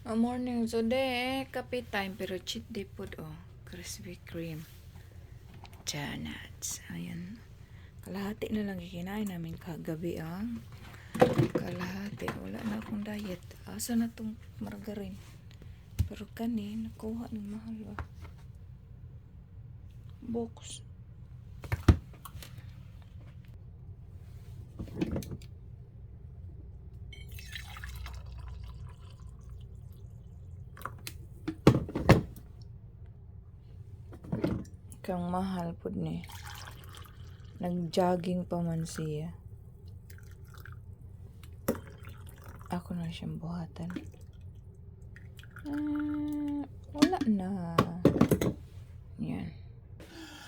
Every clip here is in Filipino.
Oh, morning. So, de, kape time. Pero cheat day food, oh. Krispy Kreme. Donuts. Ayan. Kalahati na lang kinain namin kagabi, ah. Kalahati. Wala na akong diet. Asa na tong margarine? Pero kani, nakuha ng mahal, ah. Box. Kang mahal pud ni. Nag-jogging pa man siya. Ako na siyang buhatan. Ah, wala na. Yan.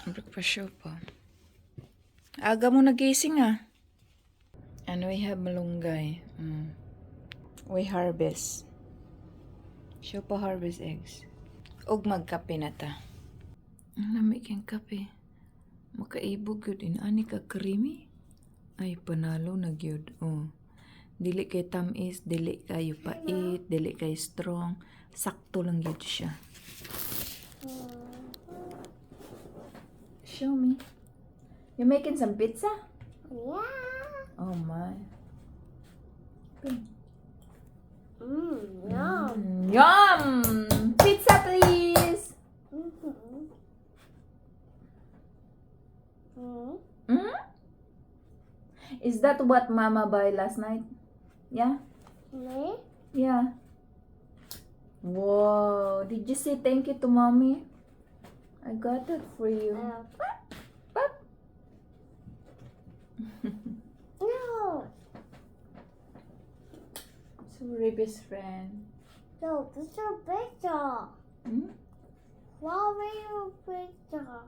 Breakfast show pa. Aga mo nagising ah. And we have malunggay. Mm. We harvest. Show pa harvest eggs. Ug magkape na ta. Ang lamig yung kape. Makaibog yun. Inani ka creamy. Ay, panalo na gyud. Oh. Dili kay tamis, dili kayo pait, dili kay strong. Sakto lang yun siya. Show me. You making some pizza? Yeah. Oh my. Mmm, Mm. Hmm? Is that what mama buy last night? Yeah? Me? Yeah. Wow. Did you say thank you to mommy? I got it for you. Uh, Pop. no. Sorry, best friend. No, this is a picture. Hmm? Why are you picture?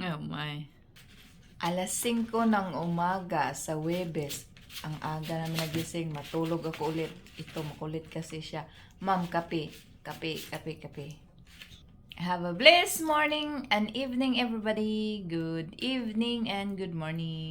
Oh my. Alas 5 ng umaga sa Webes. Ang aga namin nagising. Matulog ako ulit. Ito, makulit kasi siya. Ma'am, kape. Kape, kape, kape. Have a blessed morning and evening, everybody. Good evening and good morning.